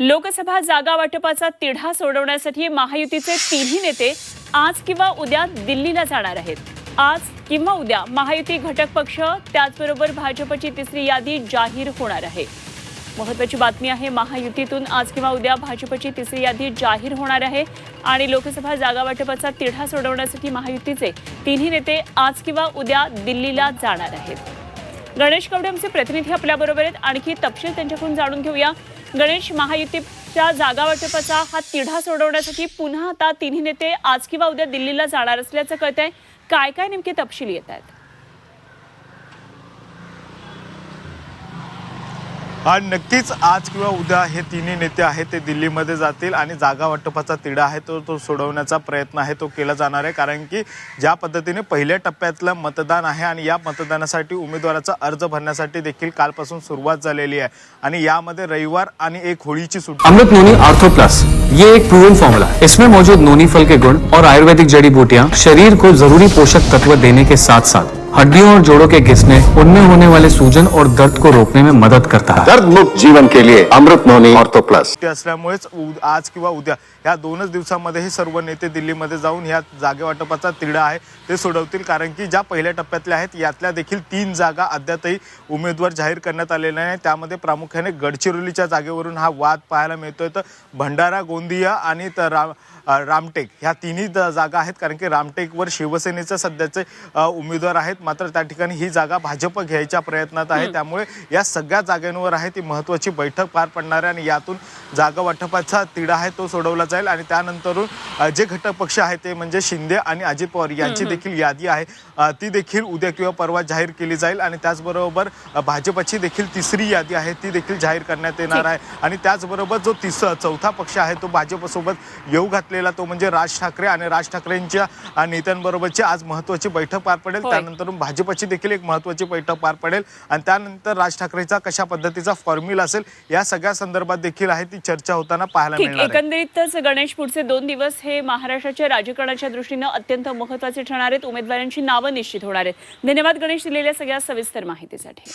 लोकसभा जागा वाटपाचा तिढा सोडवण्यासाठी महायुतीचे तिन्ही नेते आज किंवा उद्या दिल्लीला जाणार आहेत. आज किंवा उद्या महायुती घटक पक्ष त्याचबरोबर भाजपची तिसरी यादी जाहीर होणार आहे. महत्वाची बातमी आहे महायुतीतून आज किंवा उद्या भाजपची तिसरी यादी जाहीर होणार आहे आणि लोकसभा जागा वाटपाचा तिढा सोडवण्यासाठी महायुतीचे तिन्ही नेते आज किंवा उद्या दिल्लीला जाणार आहेत. गणेश कवडे आमचे प्रतिनिधी आपल्याबरोबर आहेत. आणखी तपशील त्यांच्याकडून जाणून घेऊया. गणेश महायुतीच्या जागा वाटपाचा हा तिढा सोडवण्यासाठी पुन्हा आता तिन्ही नेते आज किंवा उद्या दिल्लीला जाणार असल्याचं कळत आहे काय काय नेमके तपशील येत आहेत? आणि नक्कीच आज किंवा उद्या हे तिन्ही नेते आहेत ते दिल्लीमध्ये जातील आणि जागा वाटपाचा तिढा आहे तो तो सोडवण्याचा प्रयत्न आहे तो केला जाणार आहे. कारण की ज्या पद्धतीने पहिल्या टप्प्यातलं मतदान आहे आणि या मतदानासाठी उमेदवाराचा अर्ज भरण्यासाठी देखील कालपासून सुरुवात झालेली आहे. आणि यामध्ये रविवार आणि एक होळीची सुट्टी. Amrit noni ortho plus. ये एक प्रूवन फॉर्मूला इसमें मौजूद नोनी फल के गुण और आयुर्वेदिक जड़ी बूटियां शरीर को जरूरी पोषक तत्व देने के साथ साथ हड्डियों और जोड़ों के घिसने उनमें होने वाले सूजन और दर्द को रोकने में मदद करता है। दर्द मुक्त जीवन के लिए अमृत नोनी ऑर्थो प्लस असल्यामुळेच उ- आज किंवा उद्या या दोनच दिवसामध्ये हे सर्व नेते दिल्लीमध्ये जाऊन ह्या जागे वाटपाचा तिढा आहे ते सोडवतील. कारण की ज्या पहिल्या टप्प्यातल्या आहेत यातल्या देखील तीन जागा अद्यापही उमेदवार जाहीर करण्यात आलेल्या नाही त्यामध्ये प्रामुख्याने गडचिरोलीच्या जागेवरून हा वाद पाहायला मिळतोय. तर भंडारा गोंदिया आणि त- रा अ, रामटेक. ह्या तिन्ही द- जागा आहेत कारण की रामटेकवर शिवसेनेचे सध्याचे उमेदवार आहेत. मात्र त्या ठिकाणी ही जागा भाजप घ्यायच्या प्रयत्नात आहे. त्यामुळे या सगळ्या जागांवर आहे ती महत्वाची बैठक पार पडणार आहे आणि यातून जागा वाटपाचा तिढा आहे तो सोडवला जाईल. आणि त्यानंतरून जे घटक पक्ष आहेत ते म्हणजे शिंदे आणि अजित पवार यांची देखील यादी आहे. ती देखील उद्या किंवा परवा जाहीर केली जाईल. आणि त्याचबरोबर भाजपची देखील तिसरी यादी आहे ती देखील जाहीर करण्यात येणार. आहे. आणि त्याचबरोबर जो तिस चौथा पक्ष आहे तो भाजपसोबत येऊ घातलेला तो म्हणजे राज ठाकरे आणि राज ठाकरेंच्या नेत्यांबरोबरची आज महत्वाची बैठक पार पडेल. त्यानंतर भाजपची देखील एक महत्वाची बैठक पार पडेल. आणि त्यानंतर राज ठाकरेचा कशा पद्धतीचा फॉर्म्युला असेल या सगळ्या संदर्भात देखील आहे ती चर्चा होताना पाहायला मिळणार आहे. एकंदरीतच गणेश पुढचे दोन दिवस हे महाराष्ट्राच्या राजकारणाच्या दृष्टीनं अत्यंत महत्त्वाचे ठरणार आहेत. उमेदवारांची नावं निश्चित होणार आहेत. धन्यवाद गणेश दिलेल्या सगळ्या सविस्तर माहितीसाठी.